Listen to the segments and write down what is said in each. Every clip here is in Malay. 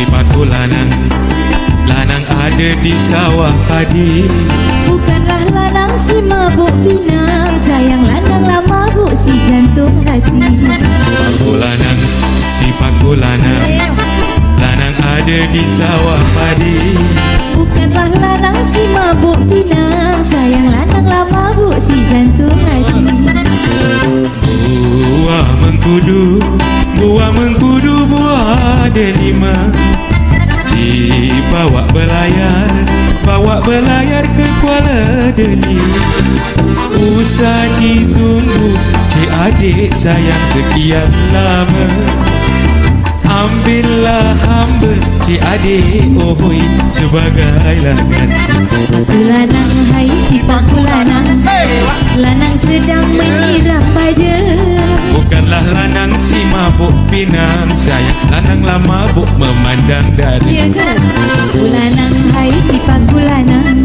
si batu lanang. Lanang ada di sawah padi. Bukanlah lanang si mabuk pinang. Sayang lanang lah mabuk si jantung hati. Paku lanang si paku lanang. Lanang ada di sawah padi. Bukanlah lanang si mabuk pinang. Sayang lanang lah mabuk si jantung hati. Buah mengkudu Buah mengkudu buah delima Dibawa belayar Bawa belayar ke Kuala Deli. Usah ditunggu Cik adik sayang sekian lama. Ambillah hamba Cik adik ohoi Sebagai langan Paku lanang hai si paku lanang Lanang sedang menyiram mabuk pinang Sayang lanang lah mabuk memandang dari Ya ke? Paku lanang hai si paku lanang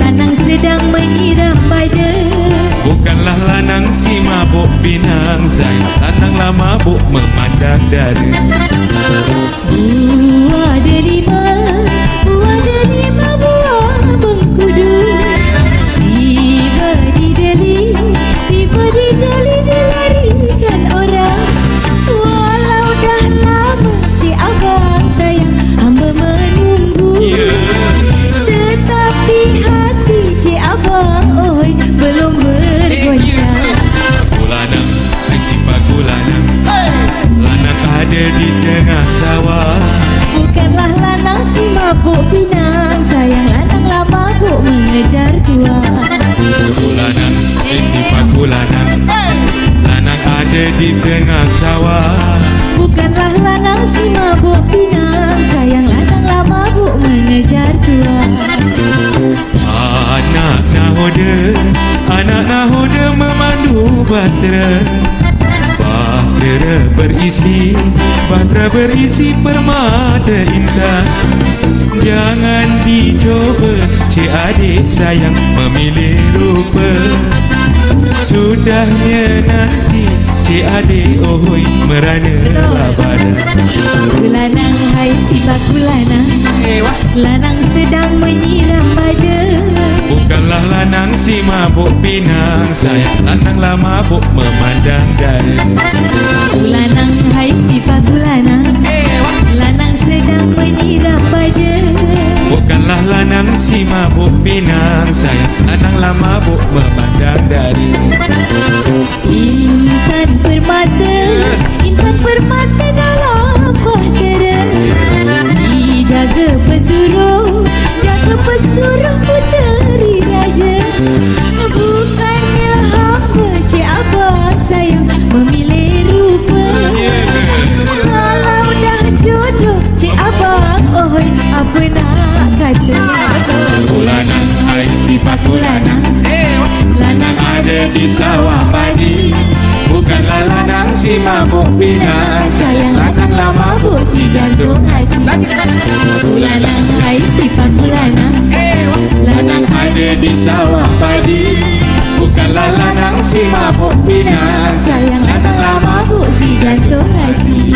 Lanang sedang menyiram baja. Bukanlah lanang si mabuk pinang Sayang lanang lah mabuk memandang dari Buah mabuk pinang Sayang lanang lah mabuk mengejar tua. Paku lanang si paku lanang ada di tengah sawah. Bukanlah lanang si mabuk pinang Sayang lanang lah mabuk mengejar tua. Anak nahoda Anak nahoda memandu bahtera. Bahtera berisi Bahtera berisi permata indah adik sayang memilih rupa. Sudahnya nanti Cik adik ohoi merana lah badan. Paku lanang hai si paku lanang Lanang sedang menyiram baja. Bukanlah lanang si mabuk pinang Sayang. Lanang lah mabuk memandang dari Paku lanang hai si paku mabuk pinang Sayang. Lanang lah mabuk memandang dari Intan permata Intan permata dalam bahtera Dijaga pesuruh Jaga pesuruh puteri raja. Bukannya hamba Cik Abang sayang Di sawah padi. Bukanlah lanang si mabuk pinang Sayang. Lanang lah mabuk si jantung hati. Paku lanang hai si paku lanang Lanang ada di sawah padi. Bukanlah lanang si mabuk pinang Sayang. Lanang lah mabuk si jantung hati